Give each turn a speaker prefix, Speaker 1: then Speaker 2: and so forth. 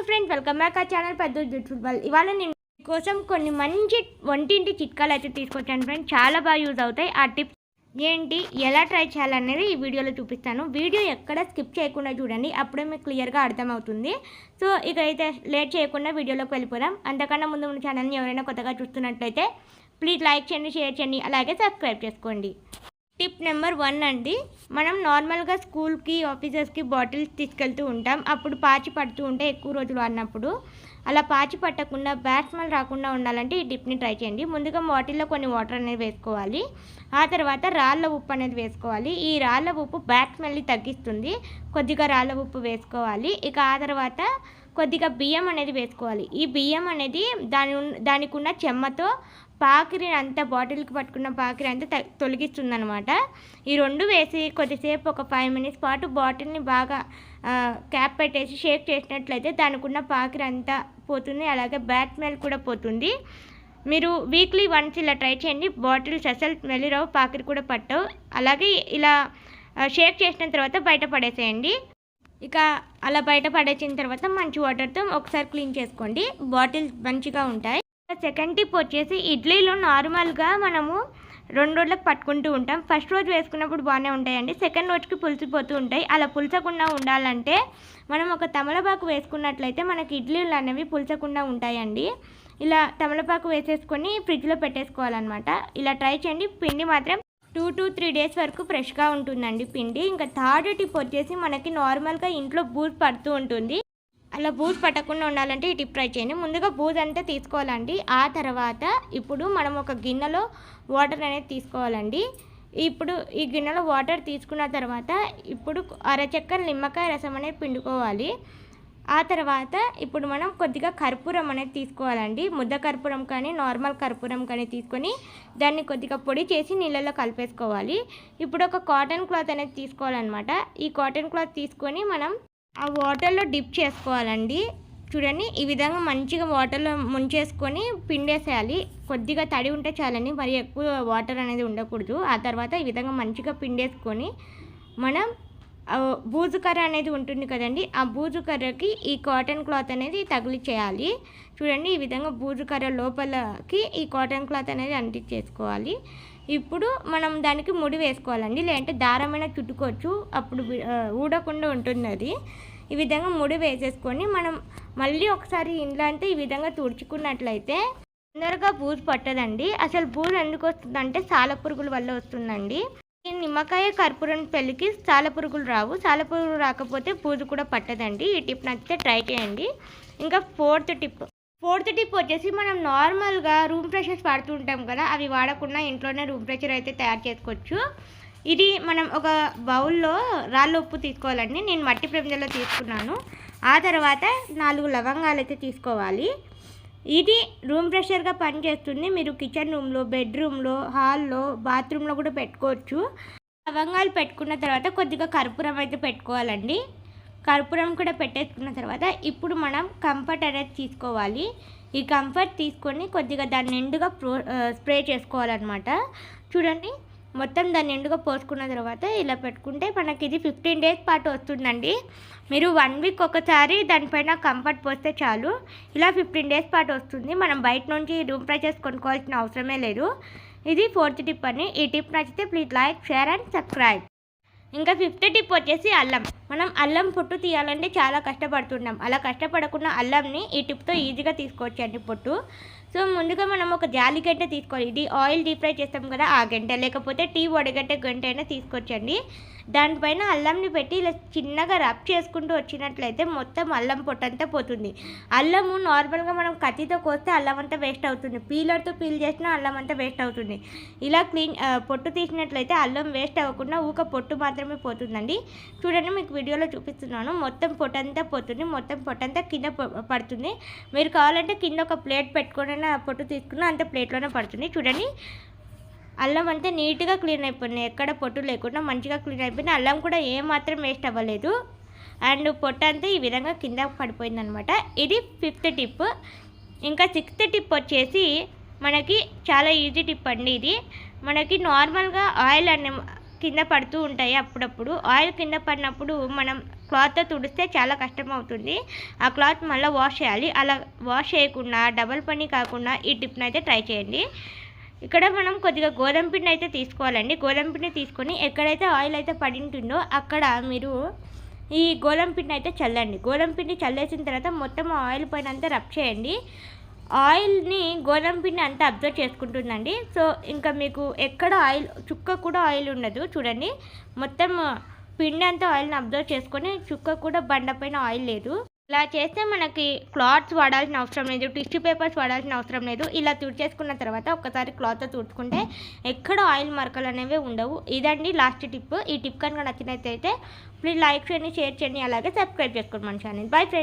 Speaker 1: Hello friends welcome back ఆ channel పెద్ద football ఇవాళ నేను కోసం కొన్ని మంచి వంటింటి చిట్కాలు అయితే తీసుకొచ్చాను ఫ్రెండ్స్ చాలా బాగా యూజ్ అవుతాయి. ఆ టిప్స్ ఏంటి ఎలా ట్రై చేయాలనేది ఈ వీడియోలో చూపిస్తాను. వీడియో ఎక్కడ స్కిప్ చేయకుండా చూడండి. అప్పుడే మీకు క్లియర్గా అర్థమవుతుంది. సో ఇక అయితే లేట్ చేయకుండా వీడియోలోకి వెళ్ళిపోదాం. అంతకన్నా ముందు మన ఛానల్ని ఎవరైనా కొత్తగా చూస్తున్నట్లయితే ప్లీజ్ లైక్ చేయండి షేర్ చేయండి. అలాగే సబ్స్క్రైబ్ చేసుకోండి. టిప్ నెంబర్ వన్ అండి. మనం నార్మల్గా స్కూల్కి ఆఫీసెస్కి బాటిల్స్ తీసుకెళ్తూ ఉంటాం. అప్పుడు పాచి పడుతూ ఉంటే ఎక్కువ రోజులు అన్నప్పుడు అలా పాచి పట్టకుండా బ్యాడ్ స్మెల్ రాకుండా ఉండాలంటే ఈ టిప్ని ట్రై చేయండి. ముందుగా బాటిల్లో కొన్ని వాటర్ అనేది వేసుకోవాలి. ఆ తర్వాత రాళ్ళ ఉప్పు అనేది వేసుకోవాలి. ఈ రాళ్ళ ఉప్పు బ్యాడ్ స్మెల్ని తగ్గిస్తుంది. కొద్దిగా రాళ్ళ ఉప్పు వేసుకోవాలి. ఇక ఆ తర్వాత కొద్దిగా బియ్యం అనేది వేసుకోవాలి. ఈ బియ్యం అనేది దాని దానికి ఉన్న చెమ్మతో పాకిరి అంతా బాటిల్కి పట్టుకున్న పాకిరి అంతా తొలగిస్తుంది అనమాట ఈ రెండు వేసి కొద్దిసేపు ఒక ఫైవ్ మినిట్స్ పాటు బాటిల్ని బాగా క్యాప్ పెట్టేసి షేక్ చేసినట్లయితే దానికి ఉన్న పాకిరి అంతా పోతుంది. అలాగే బ్యాట్ స్మెల్ కూడా పోతుంది. మీరు వీక్లీ వన్స్ ఇలా ట్రై చేయండి. బాటిల్స్ అసలు స్మెల్ పాకిరి కూడా పట్టవు. అలాగే ఇలా షేక్ చేసిన తర్వాత బయట పడేసేయండి. ఇక అలా బయట పడేసిన తర్వాత మంచి వాటర్తో ఒకసారి క్లీన్ చేసుకోండి. బాటిల్స్ మంచిగా ఉంటాయి. సెకండ్ టిప్ వచ్చేసి ఇడ్లీలో నార్మల్గా మనము రెండు రోజులకు పట్టుకుంటూ ఉంటాం. ఫస్ట్ రోజు వేసుకున్నప్పుడు బాగానే ఉంటాయండి. సెకండ్ రోజుకి పులిసిపోతూ ఉంటాయి. అలా పులసకుండా ఉండాలంటే మనం ఒక తమలపాకు వేసుకున్నట్లయితే మనకి ఇడ్లీలు అనేవి పులసకుండా ఉంటాయండి. ఇలా తమలపాకు వేసేసుకొని ఫ్రిడ్జ్లో పెట్టేసుకోవాలన్నమాట. ఇలా ట్రై చేయండి. పిండి మాత్రం టూ టు త్రీ డేస్ వరకు ఫ్రెష్గా ఉంటుందండి పిండి. ఇంకా థర్డ్ టిప్ వచ్చేసి మనకి నార్మల్గా ఇంట్లో బూజ్ పడుతూ ఉంటుంది. అలా బూజ్ పట్టకుండా ఉండాలంటే ఈ టిప్ ట్రై చేయండి. ముందుగా బూజ్ అంతా తీసుకోవాలండి. ఆ తర్వాత ఇప్పుడు మనం ఒక గిన్నెలో వాటర్ అనేది తీసుకోవాలండి. ఇప్పుడు ఈ గిన్నెలో వాటర్ తీసుకున్న తర్వాత ఇప్పుడు అరచెక్క నిమ్మకాయ రసం అనేది పిండుకోవాలి. ఆ తర్వాత ఇప్పుడు మనం కొద్దిగా కర్పూరం అనేది తీసుకోవాలండి. ముద్ద కర్పూరం కానీ నార్మల్ కర్పూరం కానీ తీసుకొని దాన్ని కొద్దిగా పొడి చేసి నీళ్ళలో కలిపేసుకోవాలి. ఇప్పుడు ఒక కాటన్ క్లాత్ అనేది తీసుకోవాలన్నమాట. ఈ కాటన్ క్లాత్ తీసుకొని మనం ఆ వాటర్లో డిప్ చేసుకోవాలండి. చూడండి ఈ విధంగా మంచిగా వాటర్లో ముంచేసుకొని పిండేసేయాలి. కొద్దిగా తడి ఉంటే చాలండి మరి ఎక్కువ వాటర్ అనేది ఉండకూడదు. ఆ తర్వాత ఈ విధంగా మంచిగా పిండేసుకొని మనం బూజుకర్ర బూజు కర్ర అనేది ఉంటుంది కదండి. ఆ బూజు కర్రకి ఈ కాటన్ క్లాత్ అనేది తగిలిచేయాలి చూడండి ఈ విధంగా బూజుకర్ర లోపలకి ఈ కాటన్ క్లాత్ అనేది అంటించేసుకోవాలి. ఇప్పుడు మనం దానికి ముడి వేసుకోవాలండి. లేదంటే దారమైన చుట్టుకోవచ్చు. అప్పుడు ఊడకుండా ఉంటుంది అది. ఈ విధంగా ముడి వేసేసుకొని మనం మళ్ళీ ఒకసారి ఇంట్లో అంటే ఈ విధంగా తుడుచుకున్నట్లయితే తొందరగా బూజు పట్టదండి. అసలు బూజు ఎందుకు వస్తుందంటే సాల పురుగుల వల్ల వస్తుందండి. నిమ్మకాయ కర్పూరం పెళ్ళికి సాలపురుగులు రావు. సాలపురుగులు రాకపోతే పూజ కూడా పట్టదండి. ఈ టిప్ నచ్చితే ట్రై చేయండి. ఇంకా ఫోర్త్ టిప్. ఫోర్త్ టిప్ వచ్చేసి మనం నార్మల్గా రూమ్ ఫ్రెషర్స్ వాడుతూ ఉంటాం కదా అవి వాడకుండా ఇంట్లోనే రూమ్ ఫ్రెషర్ అయితే తయారు చేసుకోవచ్చు. ఇది మనం ఒక బౌల్లో రాళ్ళ ఉప్పు తీసుకోవాలండి. నేను మట్టి ప్రమిదలో తీసుకున్నాను. ఆ తర్వాత నాలుగు లవంగాలు అయితే తీసుకోవాలి. ఇది రూమ్ ప్రెషర్గా పనిచేస్తుంది. మీరు కిచెన్ రూమ్లో బెడ్రూమ్లో హాల్లో బాత్రూంలో కూడా పెట్టుకోవచ్చు. లవంగాలు పెట్టుకున్న తర్వాత కొద్దిగా కర్పూరం అయితే పెట్టుకోవాలండి. కర్పూరం కూడా పెట్టేసుకున్న తర్వాత ఇప్పుడు మనం కంఫర్ట్ అనేది తీసుకోవాలి. ఈ కంఫర్ట్ తీసుకొని కొద్దిగా దాన్ని నిండుగా ప్రో స్ప్రే చేసుకోవాలన్నమాట. చూడండి మొత్తం దాన్ని ఎండుగా పోసుకున్న తర్వాత ఇలా పెట్టుకుంటే మనకి ఇది ఫిఫ్టీన్ డేస్ పాటు వస్తుందండి. మీరు వన్ వీక్ ఒకసారి దానిపైన కంఫర్ట్ పోస్తే చాలు. ఇలా ఫిఫ్టీన్ డేస్ పాటు వస్తుంది. మనం బయట నుంచి రూమ్ ప్రైజెస్ కొనుక్కోవాల్సిన అవసరమే లేదు. ఇది ఫోర్త్ టిప్ అని. ఈ టిప్ నచ్చితే please like share and subscribe. ఇంకా ఫిఫ్త్ టిప్ వచ్చేసి అల్లం. మనం అల్లం పొట్టు తీయాలంటే చాలా కష్టపడుతున్నాం. అలా కష్టపడకుండా అల్లంని ఈ టిప్తో ఈజీగా తీసుకోవచ్చండి పొట్టు. సో ముందుగా మనం ఒక జాలి గంట తీసుకోవాలి. ఇది ఆయిల్ డీప్ ఫ్రై చేస్తాం కదా ఆ గంట. లేకపోతే టీ వడగట్టే గంట అయినా తీసుకోవచ్చండి. దానిపైన అల్లంని పెట్టి ఇలా చిన్నగా రబ్ చేసుకుంటూ వచ్చినట్లయితే మొత్తం అల్లం పొట్టంతా పోతుంది. అల్లము నార్మల్గా మనం కత్తితో కోస్తే అల్లం అంతా వేస్ట్ అవుతుంది. పీలర్తో పీల్ చేసినా అల్లం అంతా వేస్ట్ అవుతుంది. ఇలా క్లీన్ పొట్టు తీసినట్లయితే అల్లం వేస్ట్ అవ్వకుండా ఊక పొట్టు మాత్రమే పోతుందండి. చూడండి మీకు వీడియోలో చూపిస్తున్నాను. మొత్తం పొట్టంతా పోతుంది. మొత్తం పొట్టంతా కింద పడుతుంది. మీరు కావాలంటే కింద ఒక ప్లేట్ పెట్టుకుని పొట్టు తీసుకున్న అంత ప్లేట్లోనే పడుతుంది. చూడండి అల్లం అంతా నీట్గా క్లీన్ అయిపోయినాయి. ఎక్కడ పొట్టు లేకుండా మంచిగా క్లీన్ అయిపోయినాయి. అల్లం కూడా ఏమాత్రం వేస్ట్ అవ్వలేదు. అండ్ పొట్టు అంతా ఈ విధంగా కింద పడిపోయింది అనమాట ఇది ఫిఫ్త్ టిప్. ఇంకా సిక్స్త్ టిప్ వచ్చేసి మనకి చాలా ఈజీ టిప్ అండి ఇది. మనకి నార్మల్గా ఆయిల్ అనే కింద పడుతూ ఉంటాయి అప్పుడప్పుడు. ఆయిల్ కింద పడినప్పుడు మనం క్లాత్తో తుడిస్తే చాలా కష్టం అవుతుంది ఆ క్లాత్ మళ్ళీ వాష్ చేయాలి. అలా వాష్ చేయకుండా డబల్ పని కాకుండా ఈ టిప్ని అయితే ట్రై చేయండి. ఇక్కడ మనం కొద్దిగా గోధుమ పిండి అయితే తీసుకోవాలండి. గోధుమ పిండి తీసుకొని ఎక్కడైతే ఆయిల్ అయితే పడింటుందో అక్కడ మీరు ఈ గోధుమ పిండి అయితే చల్లండి. గోధుమ పిండి చల్లేసిన తర్వాత మొత్తం ఆయిల్ పైన అంతా రబ్ చేయండి. ఆయిల్ని గోధుమ పిండి అంతా అబ్జర్వ్ చేసుకుంటుందండి. సో ఇంకా మీకు ఎక్కడ ఆయిల్ చుక్క కూడా ఆయిల్ ఉండదు. చూడండి. మొత్తం పిండి అంతా ఆయిల్ని అబ్జర్వ్ చేసుకొని చుక్క కూడా బండ పైన ఆయిల్ లేదు. ఇలా చేస్తే మనకి క్లాత్స్ వాడాల్సిన అవసరం లేదు టిష్యూ పేపర్స్ వాడాల్సిన అవసరం లేదు. ఇలా తుడిచేసుకున్న తర్వాత ఒకసారి క్లాత్తో తుడుచుకుంటే ఎక్కడ ఆయిల్ మరకలు అనేవి ఉండవు. ఇదండి లాస్ట్ టిప్. ఈ టిప్ కనుక నచ్చినట్టయితే ప్లీజ్ లైక్ చేయండి షేర్ చేయండి అలాగే సబ్స్క్రైబ్ చేసుకోండి మన ఛానల్. Bye friends.